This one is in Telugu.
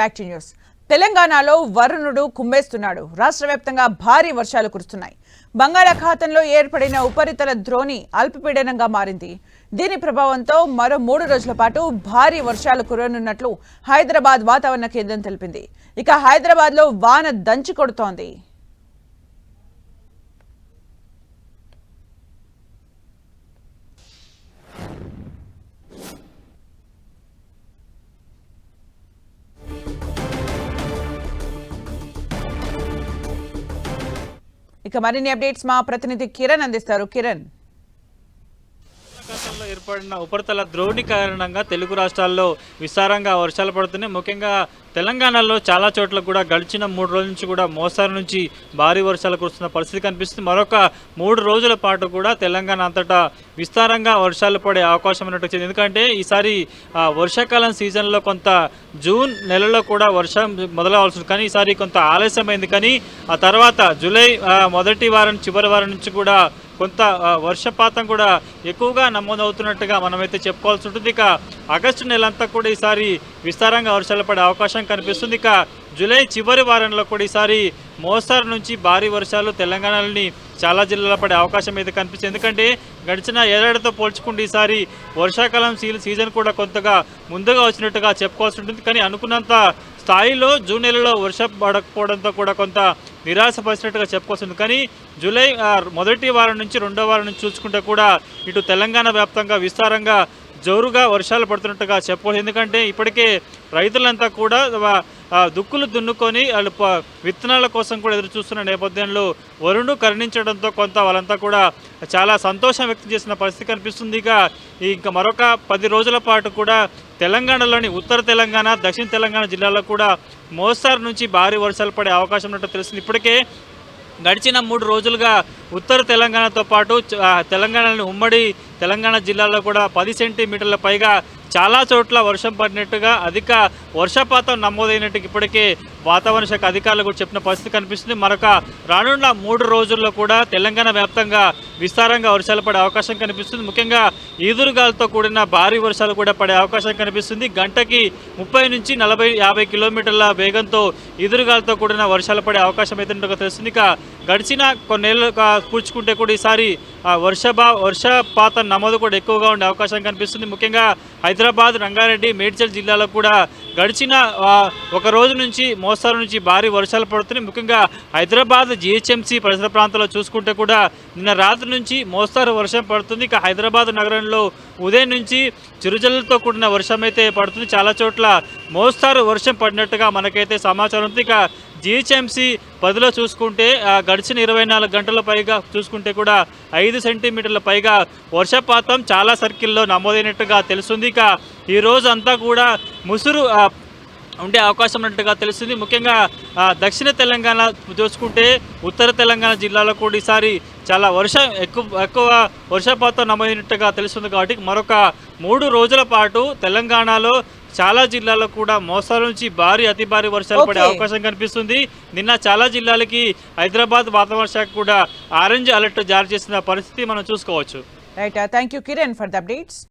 Back to news. తెలంగాణలో వరుణుడు కుమ్మేస్తున్నాడు. రాష్ట్ర వ్యాప్తంగా భారీ వర్షాలు కురుస్తున్నాయి. బంగాళాఖాతంలో ఏర్పడిన ఉపరితల ద్రోణి అల్పపీడనంగా మారింది. దీని ప్రభావంతో మరో మూడు రోజుల పాటు భారీ వర్షాలు కురనున్నట్లు హైదరాబాద్ వాతావరణ కేంద్రం తెలిపింది. ఇక హైదరాబాద్లో వాన దంచి కొడుతోంది. ఇక మరిన్ని అప్డేట్స్ మా ప్రతినిధి కిరణ్ అందిస్తారు. కిరణ్. బంగాళాఖాతంలో ఏర్పడిన ఉపరితల ద్రోణి కారణంగా తెలుగు రాష్ట్రాల్లో విస్తారంగా వర్షాలు పడుతున్నాయి. ముఖ్యంగా తెలంగాణలో చాలా చోట్ల కూడా గడిచిన మూడు రోజుల నుంచి కూడా మోస్తారు నుంచి భారీ వర్షాలు కురుస్తున్న పరిస్థితి కనిపిస్తుంది. మరొక మూడు రోజుల పాటు కూడా తెలంగాణ అంతటా విస్తారంగా వర్షాలు పడే అవకాశం ఉన్నట్టు వచ్చింది ఎందుకంటే ఈసారి వర్షాకాలం సీజన్లో కొంత జూన్ నెలలో కూడా వర్షం మొదలవలసింది కానీ ఈసారి కొంత ఆలస్యమైంది. కానీ ఆ తర్వాత జూలై మొదటి వారం చివరి వారం నుంచి కూడా కొంత వర్షపాతం కూడా ఎక్కువగా నమోదవుతున్నట్టుగా మనమైతే చెప్పుకోవాల్సి ఉంటుంది. ఇక ఆగస్టు నెలంతా కూడా ఈసారి విస్తారంగా వర్షాలు పడే అవకాశం కనిపిస్తుంది. ఇక జూలై చివరి వారంలో కూడా ఈసారి మోస్తారు నుంచి భారీ వర్షాలు తెలంగాణలోని చాలా జిల్లాలో పడే అవకాశం అయితే కనిపిస్తుంది. ఎందుకంటే గడిచిన ఏడాదితో పోల్చుకుంటే ఈసారి వర్షాకాలం సీ- సీజన్ కూడా కొంతగా ముందుగా వచ్చినట్టుగా చెప్పుకోవాల్సి ఉంటుంది. కానీ అనుకున్నంత స్థాయిలో జూన్ నెలలో వర్షం పడకపోవడంతో కూడా కొంత నిరాశపరిచినట్టుగా చెప్పుకోవాల్సింది కానీ జూలై మొదటి వారం నుంచి రెండో వారం నుంచి చూసుకుంటే కూడా ఇటు తెలంగాణ వ్యాప్తంగా విస్తారంగా జోరుగా వర్షాలు పడుతున్నట్టుగా చెప్పవచ్చు ఎందుకంటే ఇప్పటికే రైతులంతా కూడా దుక్కులు దున్నుకొని వాళ్ళు విత్తనాల కోసం కూడా ఎదురు చూస్తున్న నేపథ్యంలో వరుణ్ కరుణించడంతో కొంత వాళ్ళంతా కూడా చాలా సంతోషం వ్యక్తం చేసిన పరిస్థితి కనిపిస్తుంది. ఇక ఇంకా మరొక పది రోజుల పాటు కూడా తెలంగాణలోని ఉత్తర తెలంగాణ దక్షిణ తెలంగాణ జిల్లాలో కూడా మోస్తారు నుంచి భారీ వర్షాలు పడే అవకాశం ఉన్నట్టు తెలిసింది ఇప్పటికే గడిచిన మూడు రోజులుగా ఉత్తర తెలంగాణతో పాటు తెలంగాణలోని ఉమ్మడి తెలంగాణ జిల్లాలో కూడా పది సెంటీమీటర్ల పైగా చాలా చోట్ల వర్షం పడినట్టుగా అధిక వర్షపాతం నమోదైనట్టు ఇప్పటికే వాతావరణ శాఖ అధికారులు కూడా చెప్పిన పరిస్థితి కనిపిస్తుంది. మరొక రానున్న మూడు రోజుల్లో కూడా తెలంగాణ వ్యాప్తంగా విస్తారంగా వర్షాలు పడే అవకాశం కనిపిస్తుంది. ముఖ్యంగా ఈదురుగాలతో కూడిన భారీ వర్షాలు కూడా పడే అవకాశం కనిపిస్తుంది. గంటకి ముప్పై నుంచి నలభై యాభై కిలోమీటర్ల వేగంతో ఈదురుగాలతో కూడిన వర్షాలు పడే అవకాశం అయితే తెలుస్తుంది. ఇక గడిచిన కొన్నేళ్ళుగా పూడ్చుకుంటే కూడా ఈసారి వర్షభా వర్షపాతం నమోదు కూడా ఎక్కువగా ఉండే అవకాశం కనిపిస్తుంది. ముఖ్యంగా హైదరాబాద్ రంగారెడ్డి మేడ్చల్ జిల్లాలో కూడా గడిచిన ఒక రోజు నుంచి మోస్తారు నుంచి భారీ వర్షాలు పడుతున్నాయి. ముఖ్యంగా హైదరాబాద్ జిహెచ్ఎంసీ పరిసర ప్రాంతాల్లో చూసుకుంటే కూడా నిన్న రాత్రి నుంచి మోస్తారు వర్షం పడుతుంది. ఇక హైదరాబాద్ నగరంలో ఉదయం నుంచి చిరుజల్లతో కూడిన వర్షం అయితే పడుతుంది. చాలా చోట్ల మోస్తారు వర్షం పడినట్టుగా మనకైతే సమాచారం ఉంది. ఇక జిహెచ్ఎంసీ పదిలో చూసుకుంటే గడిచిన ఇరవై నాలుగు గంటల పైగా చూసుకుంటే కూడా ఐదు సెంటీమీటర్ల పైగా వర్షపాతం చాలా సర్కిల్లో నమోదైనట్టుగా తెలుస్తుంది. ఇక ఈ రోజు అంతా కూడా ముసురు ఉండే అవకాశం ఉన్నట్టుగా తెలుస్తుంది. ముఖ్యంగా దక్షిణ తెలంగాణ చూసుకుంటే ఉత్తర తెలంగాణ జిల్లాలో కూడా ఈసారి చాలా వర్షం ఎక్కువ ఎక్కువ వర్షపాతం నమోదైనట్టుగా తెలుస్తుంది. కాబట్టి మరొక మూడు రోజుల పాటు తెలంగాణలో చాలా జిల్లాల్లో కూడా మోసాల నుంచి భారీ అతి భారీ వర్షాలు పడే. అవకాశం కనిపిస్తుంది. నిన్న చాలా జిల్లాలకి హైదరాబాద్ వాతావరణ శాఖ కూడా ఆరెంజ్ అలర్ట్ జారీ చేసిన పరిస్థితి మనం చూసుకోవచ్చు. Right thank you Kiran for the updates